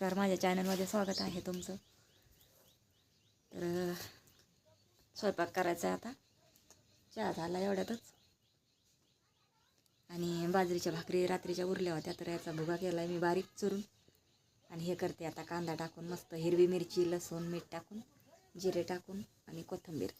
नमस्कार माझ्या चॅनलमध्ये स्वागत आहे तुमचं. तर स्वयंपाक करायचा आहे आता. चहा झाला एवढ्यातच. आणि बाजरीच्या भाकरी रात्रीच्या उरल्या होत्या तर याचा भुगा केला आहे मी बारीक चुरून. आणि हे करते आता कांदा टाकून मस्त हिरवी मिरची लसूण मीठ टाकून जिरे टाकून आणि कोथिंबीर.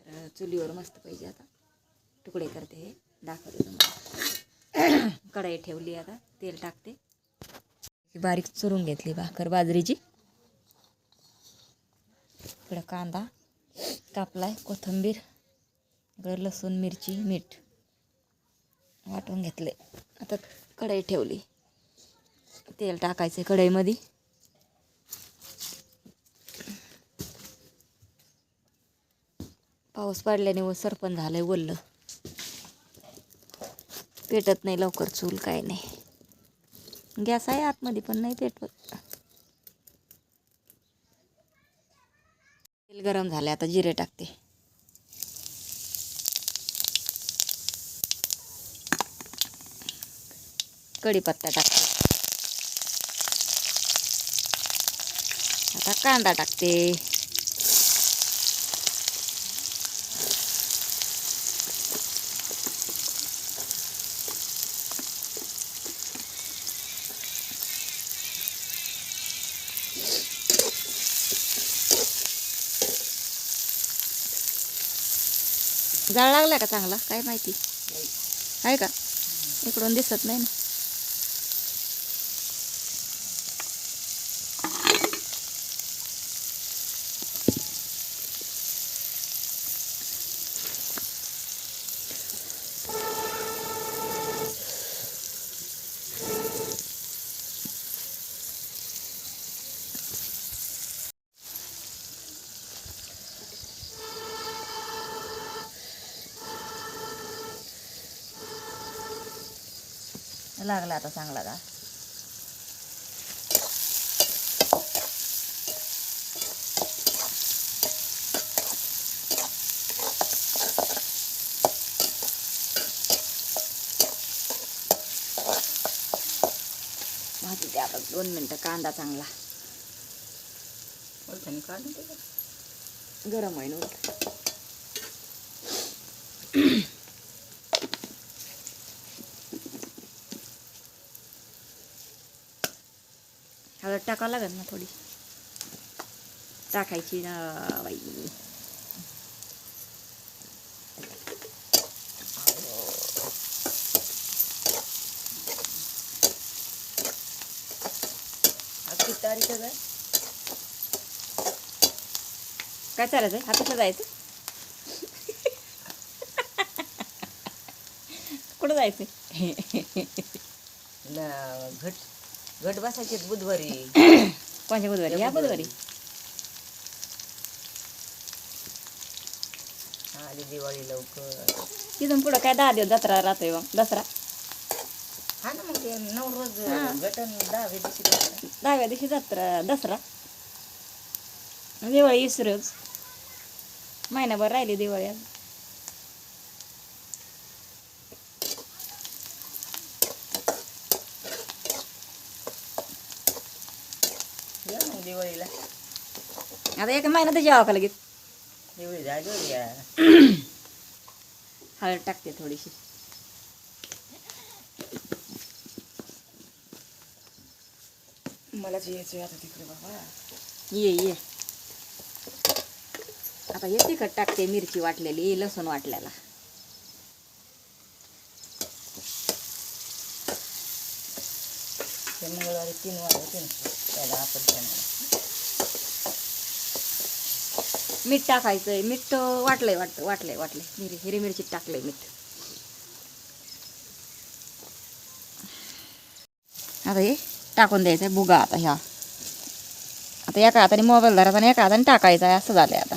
तर चुलीवर मस्त पाहिजे आता तुकडे करते हे. दाखवते तुम्हाला. कढई ठेवली आता तेल टाकते. बारीक चुरून घेतली भाकर बाजरीची. इकडं कांदा कापलाय कोथिंबीर इकडं लसूण मिरची मीठ वाटून घेतले आता कढई ठेवली. तेल टाकायचं कढईमध्ये. पाऊस पडल्याने व सरपण झालंय वल्ल. पेटत नाही लवकर चूल काय नाही. गॅस आहे आतमध्ये पण नाही पेटवत. तेल गरम झाले आता जिरे टाकते. कढीपत्ता टाकते. आता कांदा टाकते. जाळ लागला का चांगला? काय माहिती? आहे का? इकडून दिसत नाही ना. लागला आता चांगला का भाजी द्या आता दोन मिनटं कांदा चांगला? गरम होईन उलट. हळद टाकावं लागेल ना थोडी. टाकायची ना बाई. तारीख आहे काय चालायचं आहे? हातातलं जायचं? कुठं जायचं? घट घट बसायचे बुधवारी. कोणत्या बुधवारी? या बुधवारी. आली दिवाळी लवकर. तिथून पुढं काय दहा दिवस जत्रा राहतोय मग दसरा. हा ना मग ते नऊ रोज. गटन दहाव्या दिवशी दसरा. दहाव्या दिवशी जत्रा दसरा. दिवाळी इसरोज. महिनाभर राहिली दिवाळी. मग दिवाळीला आता एक महिना तर जेवा का लगेच दिवाळी झाली हळद टाकते थोडीशी मलाच यायचं आता तिकडे बाबा ये ये आता हे तिखट टाकते मिरची वाटलेली लसूण वाटलेला मंगळवारी तीन वाजता तीन त्याला आपण मीठ टाकायचंय. मीठ वाटलंय वाटतं वाटलंय वाटलंय. मिरी हिरी मिरची टाकलंय मीठ. आता हे टाकून द्यायचं बुगा आता ह्या. आता एका हाताने मोबाईल धरायचा आणि एका हाताने टाकायचा आहे असं झालंय आता.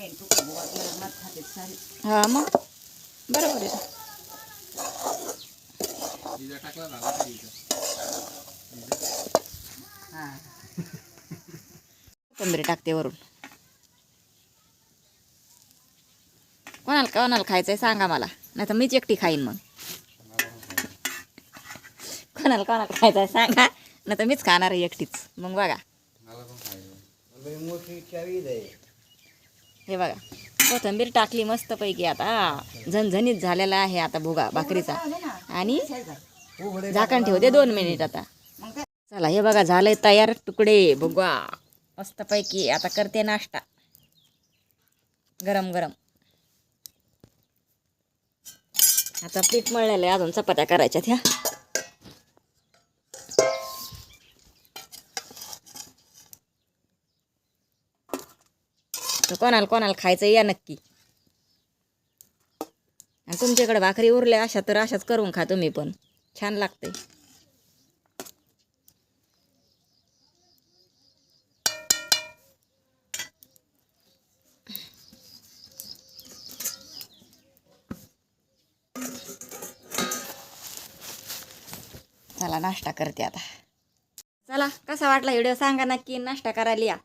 खाते हा मग? बरोबर आहे. हां टाकते वरून. कोणाला कोणाला खायचंय सांगा मला. नाही तर मीच एकटी खाईन मग. कोणाला कोणाला खायचंय सांगा. नाही तर मीच खाणार आहे एकटीच. मग बघा. हे बघा कोथिंबीर टाकली मस्तपैकी आता. झणझणीत झालेला आहे आता भोगा भाकरीचा. आणि झाकण ठेवते दोन मिनिट आता. चला हे बघा झालंय तयार तुकडे भोगा. मस्तपैकी आता करते नाश्ता. गरम गरम. आता पीठ मळलेलं आहे अजून चपात्या करायच्या ह्या. कोणाला कोणाला खायचं या नक्की. आणि तुमच्याकडे भाकरी उरल्या अशा तर अशाच करून खा तुम्ही पण. छान लागते. चला नाश्ता करते आता. चला कसा वाटला व्हिडिओ सांगा नक्की. नाश्ता करायला या.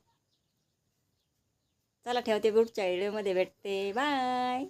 चला ठेवते पुढच्या व्हिडिओमध्ये भेटते. बाय